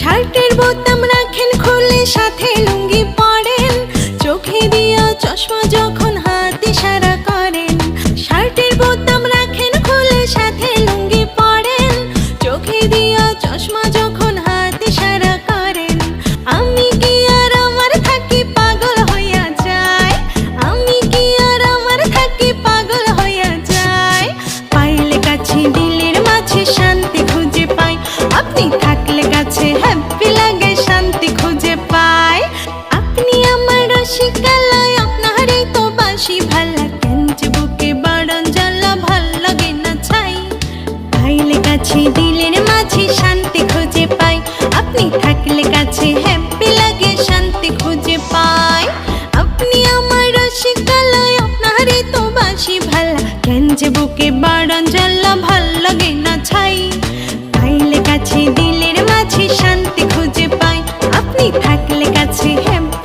শার্টের বোতাম কাছে দিলের মাঝে শান্তি খুঁজে পাই। আপনি থাকলে কাছে হ্যাপি লাগে, শান্তি খুঁজে পাই। আপনি আমার রসিকালয় আপনারে তো বাসি ভালা। কেন যে বুকে বাড়ন জ্বালা, ভালো লাগে না ছাই। পাইলে কাছে দিলের মাঝে শান্তি খুঁজে পাই। আপনি থাকলে কাছে হ্যাপি